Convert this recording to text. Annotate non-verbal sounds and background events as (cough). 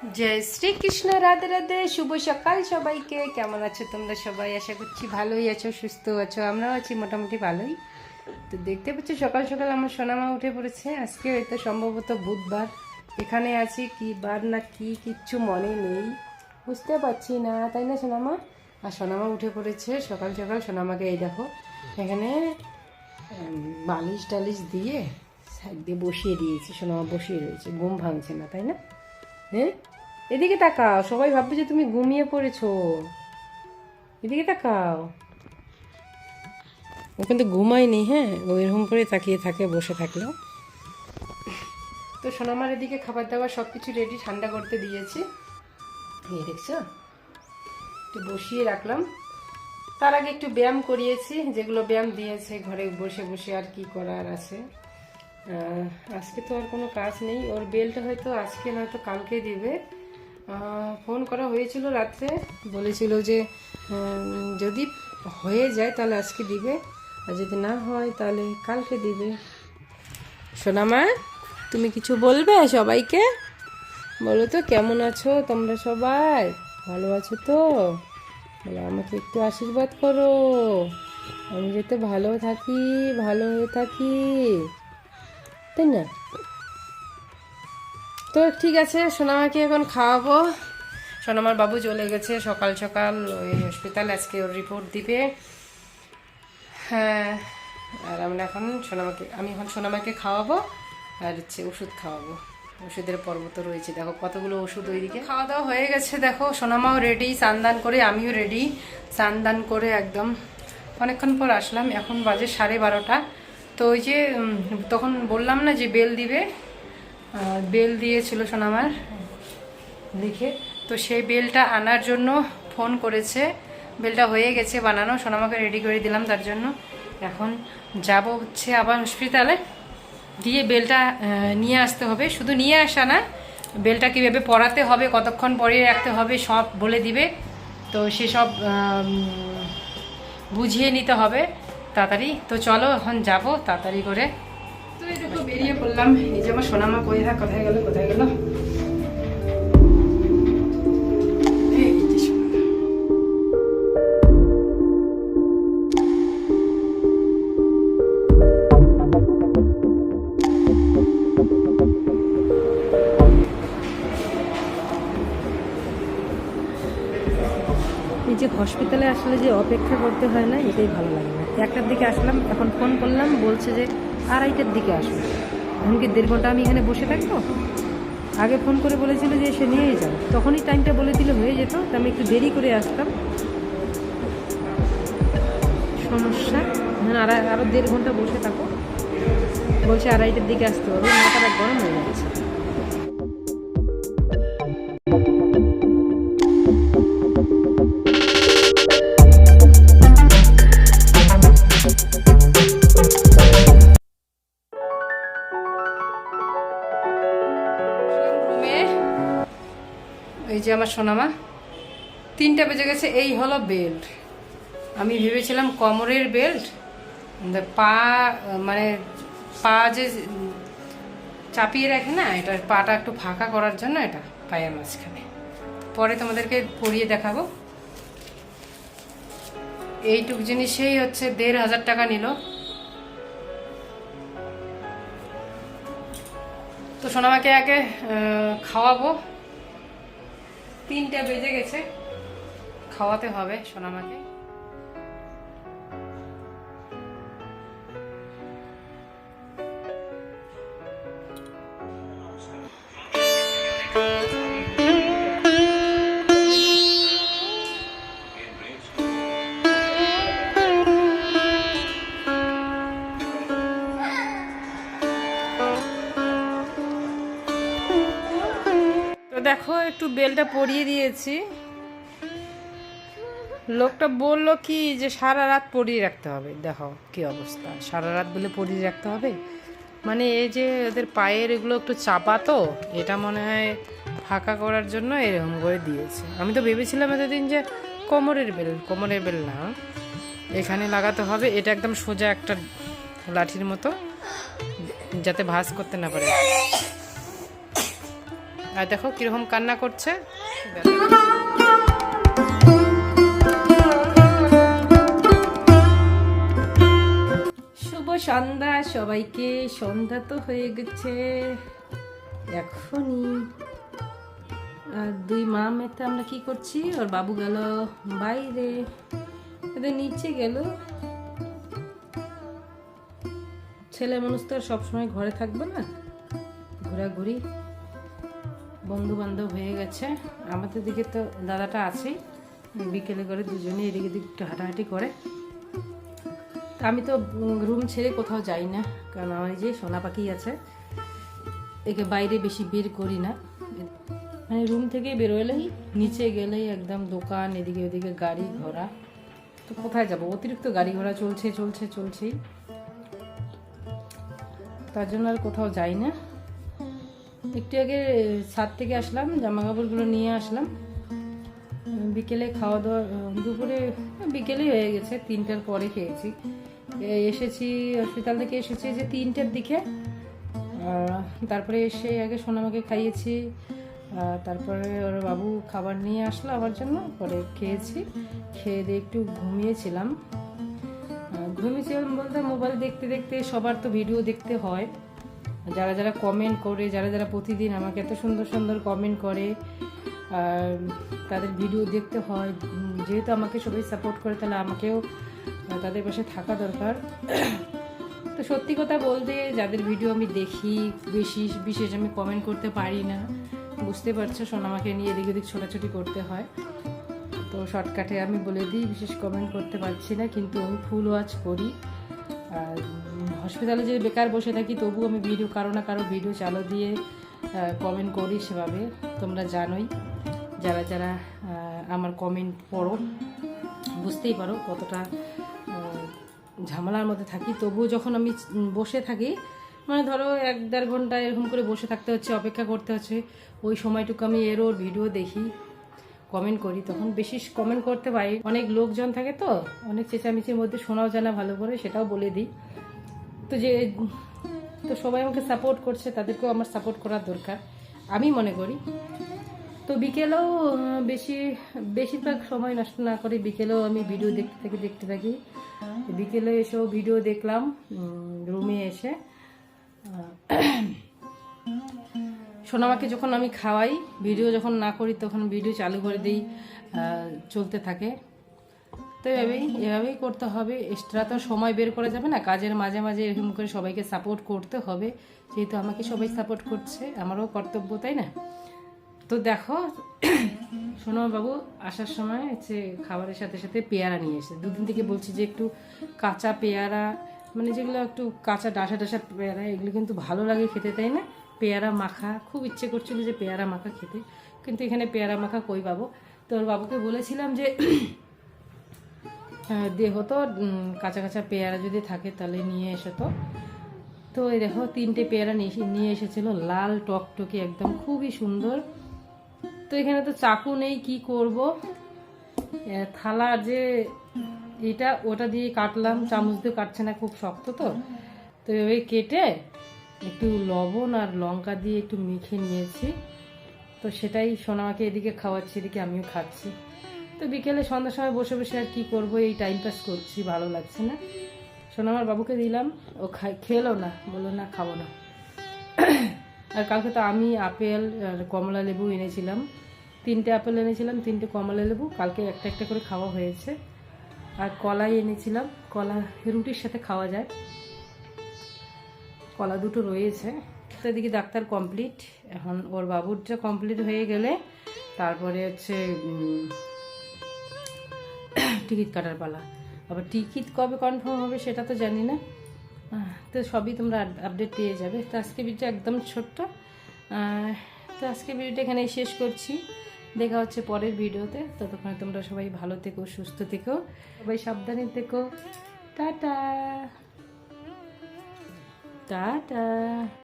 জয় শ্রীকৃষ্ণ, রাধে রাধে, শুভ সকাল সবাইকে। কেমন আছো তোমরা সবাই? আশা করছি ভালোই আছো, সুস্থ আছো, আমরাও আছি মোটামুটি ভালোই। তো দেখতে পাচ্ছ, সকাল সকাল আমার সোনামা উঠে পড়েছে। আজকে হয়তো সম্ভবত বুধবার। এখানে আছি কি বার না কি, কিচ্ছু মনে নেই। বুঝতে পারছি না, তাই না সোনামা? আর সোনামা উঠে পড়েছে, সকাল সকাল সোনামাকে এই দেখো, এখানে বালিশ টালিশ দিয়ে সাইড দিয়ে বসিয়ে দিয়েছি, সোনামা বসিয়ে রয়েছে, ঘুম ভাঙছে না, তাই না? হ্যাঁ? এদিকে তাকাও, সবাই ভাববে যে তুমি ঘুমিয়ে পড়েছো। এদিকে তাকাও। ও কিন্তু ঘুমায়নি হ্যাঁ? ও এরকম করে তাকিয়ে থাকে, বসে থাকল। তো সোনামার এদিকে খাবার দাবার সব কিছু রেডি ঠান্ডা করতে দিয়েছি। এই দেখছ? একটু বসিয়ে রাখলাম। তার আগে একটু ব্যায়াম করিয়েছি, যেগুলো ব্যায়াম দিয়েছে, ঘরে বসে বসে আর কি করার আছে। আজকে তো আর কোনো কাজ নেই। ওর বেলটা হয়তো আজকে নয়তো কালকে দিবে। ফোন করা হয়েছিল রাত্রে, বলেছিল যে যদি হয়ে যায় তাহলে আজকে দিবে, আর যদি না হয় তাহলে কালকে দিবে। সোনামা, তুমি কিছু বলবে সবাইকে? বলো তো, কেমন আছো তোমরা সবাই? ভালো আছো তো? বলো, আমাকে একটু আশীর্বাদ করো। আমি যাতে ভালো থাকি, ভালো হয়ে থাকি। তাই না? তো ঠিক আছে, সোনামাকে এখন খাওয়াবো। সোনামার বাবু চলে গেছে, সকাল সকাল ওই হসপিটাল আজকে ওর রিপোর্ট দিবে। হ্যাঁ আর আমরা এখন সোনামাকে, আমি এখন সোনামাকে খাওয়াবো, আর হচ্ছে ওষুধ খাওয়াবো। ওষুধের পর্ব তো রয়েছে, দেখো কতগুলো ওষুধ ওইদিকে। খাওয়া দাওয়া হয়ে গেছে, দেখো, সোনামাও রেডি স্নান করে আমিও রেডি স্নান করে একদম অনেকক্ষণ পর আসলাম, এখন বাজে সাড়ে বারোটা। তো ওই যে তখন বললাম না যে বেল দিবে বেল দিয়েছিল সোনামার লিখে তো সেই বেলটা আনার জন্য ফোন করেছে। বেলটা হয়ে গেছে বানানো। সোনামাকে রেডি করে দিলাম তার জন্য। এখন যাব হচ্ছে আবার হসপিটালে দিয়ে বেলটা নিয়ে আসতে হবে। শুধু নিয়ে আসা না, বেলটা কীভাবে পড়াতে হবে, কতক্ষণ পরিয়ে রাখতে হবে, সব বলে দিবে। তো সেসব বুঝিয়ে নিতে হবে। তাড়াতাড়ি। তো চলো এখন যাব, তাড়াতাড়ি করে। এই বেরিয়ে পড়লাম। এই যে আমার সোনামা কোথায় থাক, কোথায় কোথায় যে হসপিটালে আসলে যে অপেক্ষা করতে হয় না, এটাই ভালো লাগে না। একটার দিকে আসলাম, এখন ফোন করলাম, বলছে যে আড়াইটার দিকে আসবে। এখন কি দেড় ঘণ্টা আমি এখানে বসে থাকব? আগে ফোন করে বলেছিল যে এসে নিয়ে যাও তখনই টাইমটা বলে দিলে, হয়ে যেত। তা আমি একটু দেরি করে আসতাম। সমস্যা। মানে আড়াই আরও দেড় ঘণ্টা বসে থাকো। বলছে আড়াইটার দিকে আসতে হবে। মাথাটা গরম হয়ে যাচ্ছে এই যে আমার সোনামা, তিনটা বেজে গেছে, এই হলো বেল্ট আমি ভেবেছিলাম কোমরের বেল্ট পা মানে পা যে চাপিয়ে রাখে না এটা পাটা একটু ফাঁকা করার জন্য এটা পায়ের মাঝখানে। পরে তোমাদেরকে পরিয়ে দেখাবো। এইটুক জিনিসেই হচ্ছে দেড় হাজার টাকা নিল। তো সোনামাকে আগে খাওয়াবো। তিনটা বেজে গেছে। খাওয়াতে হবে সোনামাকে। দেখো, একটু বেলটা পরিয়ে দিয়েছি। লোকটা বলল কি যে সারা রাত পরিয়ে রাখতে হবে। দেখো কি অবস্থা। সারা রাত বলে পরিয়ে রাখতে হবে? মানে এই যে ওদের পায়ের এগুলো একটু চাপা তো এটা মনে হয় ফাঁকা করার জন্য এরকম করে দিয়েছে। আমি তো ভেবেছিলাম এতদিন যে কোমরের বেল কোমরের বেল না। এখানে লাগাতে হবে, এটা একদম সোজা একটা লাঠির মতো, যাতে ভাঁজ করতে না পারে। আর দেখো কীরকম কান্না করছে। শুভ সন্ধ্যা সবাইকে, সন্ধ্যা তো হয়ে গেছে। এখনই। আর দুই মা মেতে আমরা কি করছি? ওর বাবু গেল বাইরে। এদের নিচে গেল। ছেলে মানুষ তো আর সবসময় ঘরে থাকবে না। ঘোরাঘুরি বন্ধু বান্ধব হয়ে গেছে। আমাদের দিকে তো দাদাটা আছেই বিকেলে করে দুজনে এদিকে দিকে একটু হাঁটাহাঁটি করে। তা আমি তো রুম ছেড়ে কোথাও যাই না। কারণ আমার যে সোনা পাখি আছে, একে বাইরে বেশি বের করি না। মানে রুম থেকে বেরোলেই নিচে গেলেই একদম দোকান, এদিকে ওদিকে গাড়ি ঘোড়া। তো কোথায় যাব? অতিরিক্ত গাড়ি ঘোড়া চলছে চলছে, চলছেই। তার জন্য আর কোথাও যাই না। একটু আগে ছাদ থেকে আসলাম জামা কাপড়গুলো নিয়ে আসলাম। বিকেলে খাওয়া দাওয়া, দুপুরে, বিকেলেই হয়ে গেছে, তিনটার পরে খেয়েছি। এসেছি, হসপিটাল থেকে এসেছি যে তিনটের দিকে। তারপরে এসে আগে সোনামাকে খাইয়েছি তারপরে ওর বাবু খাবার নিয়ে আসলো আমার জন্য, পরে খেয়েছি। খেয়ে দিয়ে একটু ঘুমিয়েছিলাম। ঘুমিয়েছিলাম বলতে মোবাইল দেখতে দেখতে সবার তো ভিডিও দেখতে হয়। যারা যারা কমেন্ট করে, যারা যারা প্রতিদিন আমাকে এত সুন্দর সুন্দর কমেন্ট করে তাদের ভিডিও দেখতে হয়, যেহেতু আমাকে সবাই সাপোর্ট করে, তাহলে আমাকেও তাদের পাশে থাকা দরকার। (clears throat) তো সত্যি কথা বলতে, যাদের ভিডিও আমি দেখি, বেশি, বিশেষ আমি কমেন্ট করতে পারি না। বুঝতে পারছ, সোনামাকে নিয়ে এদিক ওদিক ছোটাছুটি করতে হয়। তো শর্টকাটে আমি বলে দিই, বিশেষ কমেন্ট করতে পারছি না, কিন্তু আমি ফুল ওয়াচ করি। আর হসপিটালে যে বেকার বসে থাকি তবু আমি ভিডিও, কারও না কারও ভিডিও চালু দিয়ে কমেন্ট করি সেভাবে। তোমরা জানোই, যারা যারা আমার কমেন্ট পড়ো, বুঝতেই পারো কতটা ঝামেলার মধ্যে থাকি। তবুও যখন আমি বসে থাকি মানে ধরো এক দেড় ঘণ্টা এরকম করে বসে থাকতে হচ্ছে, অপেক্ষা করতে হচ্ছে, ওই সময়টুকু আমি এর ওর ভিডিও দেখি কমেন্ট করি। তখন বেশি কমেন্ট করতে পারি। অনেক লোকজন থাকে তো, অনেক চেঁচামেচির মধ্যে শোনাও জানা ভালো করে, সেটাও বলে দিই। তো যে, তো সবাই আমাকে সাপোর্ট করছে, তাদেরকেও আমার সাপোর্ট করার দরকার। আমি মনে করি। তো বিকেলেও বেশি, বেশিরভাগ সময় নষ্ট না করে বিকেলেও আমি ভিডিও দেখতে থাকি দেখতে থাকি। বিকেলে এসেও ভিডিও দেখলাম রুমে এসে। সোনামাকে যখন আমি খাওয়াই ভিডিও যখন না করি, তখন ভিডিও চালু করে দিই চলতে থাকে। তো এভাবেই এভাবেই করতে হবে। এক্সট্রা তো সময় বের করা যাবে না। কাজের মাঝে মাঝে এরকম করে সবাইকে সাপোর্ট করতে হবে। যেহেতু আমাকে সবাই সাপোর্ট করছে, আমারও কর্তব্য, তাই না? তো দেখো সোনম বাবু আসার সময় হচ্ছে খাবারের সাথে সাথে পেয়ারা নিয়ে এসে দুদিন থেকে বলছি যে একটু কাঁচা পেয়ারা মানে যেগুলো একটু কাঁচা ডাসা ডাসা পেয়ারা, এগুলো কিন্তু ভালো লাগে খেতে, তাই না? পেয়ারা মাখা, খুব ইচ্ছে করছিল যে পেয়ারা মাখা খেতে। কিন্তু এখানে পেয়ারা মাখা কই পাবো? তো ওর বাবুকে বলেছিলাম যে আহ, দেহ তো উম, কাঁচা কাঁচা পেয়ারা যদি থাকে তাহলে নিয়ে এসো তো। তো এই দেখো তিনটে পেয়ারা নিয়ে এসেছিল লাল টকটকে একদম খুবই সুন্দর। তো এখানে তো চাকু নেই কি করব? থালা যে এটা ওটা দিয়ে কাটলাম চামচ দিয়ে কাটছে না খুব শক্ত তো। তো এভাবে কেটে একটু লবণ আর লঙ্কা দিয়ে একটু মেখে নিয়েছি। তো সেটাই সোনামাকে এদিকে খাওয়াচ্ছি এদিকে আমিও খাচ্ছি। তো বিকেলে সন্ধ্যার সময় বসে বসে আর কি করব? এই টাইম পাস করছি, ভালো লাগছে না। সোনামার বাবুকে দিলাম, ও খাই খেলো না, বলল, না, খাব না। আর কালকে তো আমি, আপেল আর কমলা লেবু এনেছিলাম। তিনটে আপেল এনেছিলাম, তিনটে কমলা লেবু, কালকে একটা একটা করে খাওয়া হয়েছে। আর কলাই এনেছিলাম, কলা, রুটির সাথে খাওয়া যায়। কলা দুটো রয়েছে। এদিকে ডাক্তার কমপ্লিট এখন ওর বাবুরটা কমপ্লিট হয়ে গেলে, তারপরে হচ্ছে টিকিট কাটার পালা। আবার টিকিট কবে কনফার্ম হবে সেটা তো জানি না। তো সবই তোমরা আপডেট পেয়ে যাবে। তো আজকে ভিডিওটা একদম ছোট্ট। তো আজকে ভিডিওটা এখানেই শেষ করছি। দেখা হচ্ছে পরের ভিডিওতে ততক্ষণে তোমরা সবাই ভালো থেকো, সুস্থ থেকো। সবাই সাবধানে থেকো। টাটা। টাটা।